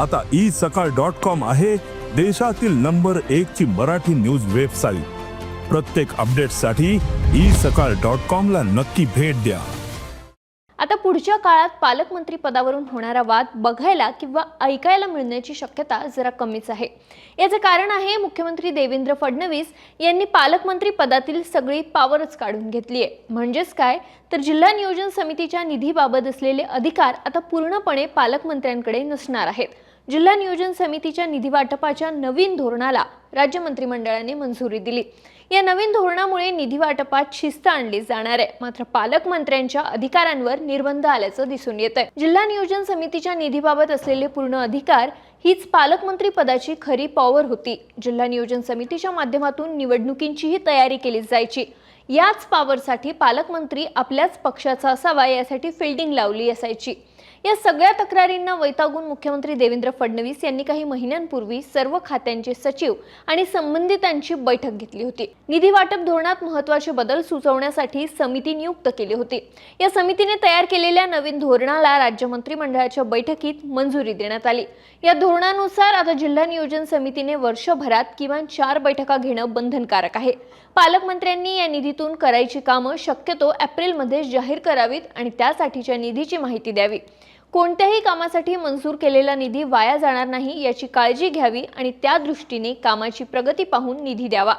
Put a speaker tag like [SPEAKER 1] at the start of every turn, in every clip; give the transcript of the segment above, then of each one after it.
[SPEAKER 1] आता ई सकाळ dot com आहे देशातील नंबर एक ची मराठी न्यूज वेबसाईट. प्रत्येक अपडेटसाठी ई सकाळ डॉट कॉम ला नक्की भेट द्या.
[SPEAKER 2] आता पुढच्या काळात पालकमंत्री पदावरून होणारा वाद बघायला किंवा ऐकायला मिळण्याची शक्यता जरा कमीच आहे. याचं कारण आहे मुख्यमंत्री देवेंद्र फडणवीस यांनी पालकमंत्री पदातील सगळी पावरच काढून घेतली आहे म्हणजेच काय? तर जिल्हा नियोजन समितीच्या निधीबाबत असलेले अधिकार आता पूर्णपणे पालकमंत्र्यांकडे नसणार आहेत. जिल्हा नियोजन समितीच्या निधी वाटपाच्या नवीन धोरणाला राज्य मंत्रिमंडळाने मंजुरी दिली. या नवीन धोरणामुळे निधी वाटपात शिस्त आणली जाणार आहे. मात्र पालकमंत्र्यांच्या अधिकारांवर निर्बंध आल्याचं दिसून येत आहे जिल्हा नियोजन समितीच्या निधीबाबत असलेले पूर्ण अधिकार हीच पालकमंत्री पदाची खरी पॉवर होती. जिल्हा नियोजन समितीच्या माध्यमातून निवडणुकींचीही तयारी केली जायची. याच पॉवरसाठी पालकमंत्री आपल्याच पक्षाचा असावा यासाठी फिल्डिंग लावली असायची. या सगळ्या तक्रारींना वैतागून मुख्यमंत्री देवेंद्र फडणवीस यांनी काही महिन्यांपूर्वी सर्व खात्यांचे सचिव आणि संबंधितांची बैठक घेतली होती. निधी वाटप धोरणात महत्त्वाचे बदल सुचवण्यासाठी समिती नियुक्त केली होती. या समितीने तयार केलेल्या नवीन धोरणाला राज्य मंत्रिमंडळाच्या बैठकीत मंजुरी देण्यात आली. या धोरणानुसार आता जिल्हा नियोजन समितीने वर्षभरात किमान चार बैठका घेणं बंधनकारक आहे. पालकमंत्र्यांनी या निधीतून करायची कामं शक्यतो एप्रिलमध्ये जाहीर करावीत आणि त्यासाठीच्या निधीची माहिती द्यावी. कोणत्याही कामासाठी मंजूर केलेला निधी वाया जाणार नाही याची काळजी घ्यावी आणि त्या दृष्टीने कामाची प्रगती पाहून निधी द्यावा.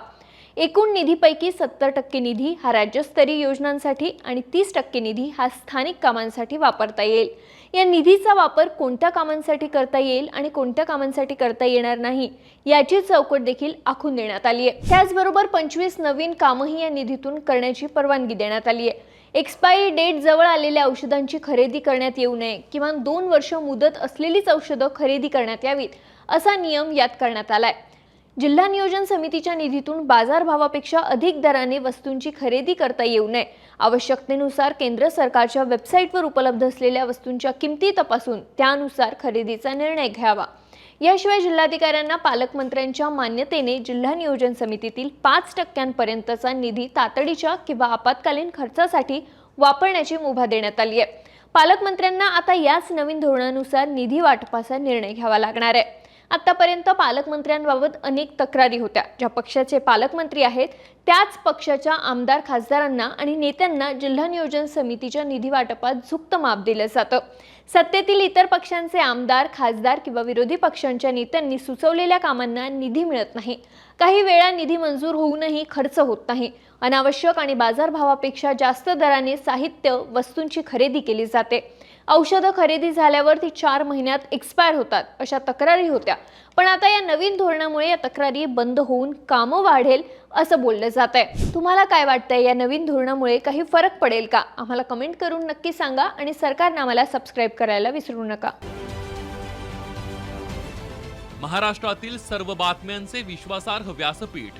[SPEAKER 2] एकूण निधीपैकी सत्तर टक्के निधी हा राज्यस्तरीय योजनांसाठी आणि तीस टक्के निधी हा स्थानिक कामांसाठी वापरता येईल. या निधीचा वापर कोणत्या कामांसाठी करता येईल आणि कोणत्या कामांसाठी करता येणार नाही याची चौकट देखील आखून देण्यात आली आहे त्याचबरोबर पंचवीस नवीन कामंही या निधीतून करण्याची परवानगी देण्यात आली आहे एक्सपायरी डेट जवळ आलेल्या औषधांची खरेदी करण्यात येऊ नये. किमान दोन वर्ष मुदत असलेलीच औषधं खरेदी करण्यात यावीत असा नियम यात करण्यात आलाय. जिल्हा नियोजन समितीच्या निधीतून बाजारभावापेक्षा अधिक दराने वस्तूंची खरेदी करता येऊ नये. आवश्यकतेनुसार केंद्र सरकारच्या वेबसाईटवर उपलब्ध असलेल्या वस्तूंच्या किमती तपासून त्यानुसार खरेदीचा निर्णय घ्यावा. याशिवाय जिल्हाधिकाऱ्यांना पालकमंत्र्यांच्या मान्यतेने जिल्हा नियोजन समितीतील पाच टक्क्यांपर्यंतचा निधी तातडीच्या किंवा आपत्कालीन खर्चासाठी वापरण्याची मुभा देण्यात आली आहे. पालकमंत्र्यांना आता याच नवीन धोरणानुसार निधी वाटपाचा निर्णय घ्यावा लागणार आहे. आतापर्यंत पालकमंत्र्यांबाबत अनेक तक्रारी होत्या. ज्या पक्षाचे पालकमंत्री आहेत त्याच पक्षाच्या आमदार खासदारांना आणि नेत्यांना जिल्हा नियोजन समितीच्या निधी वाटपात झुक्त माप दिलं जातं. सत्तेतील इतर पक्षांचे आमदार खासदार किंवा विरोधी पक्षांच्या नेत्यांनी सुचवलेल्या कामांना निधी मिळत नाही. काही वेळा निधी मंजूर होऊनही खर्च होत नाही. अनावश्यक आणि बाजारभावापेक्षा जास्त दराने साहित्य वस्तूंची खरेदी केली जाते. औषधं खरेदी झाल्यावर ती चार महिन्यात एक्सपायर होतात अशा तक्रारी होत्या. पण आता या नवीन धोरणामुळे या तक्रारी बंद होऊन कामं वाढेल असं बोललं जात आहे तुम्हाला काय वाटतंय या नवीन धोरणामुळे काही फरक पडेल का? आम्हाला कमेंट करून नक्की सांगा आणि सरकारनं आम्हाला सबस्क्राईब करायला विसरू नका.
[SPEAKER 3] महाराष्ट्रातील सर्व बातम्यांचे विश्वासार्ह व्यासपीठ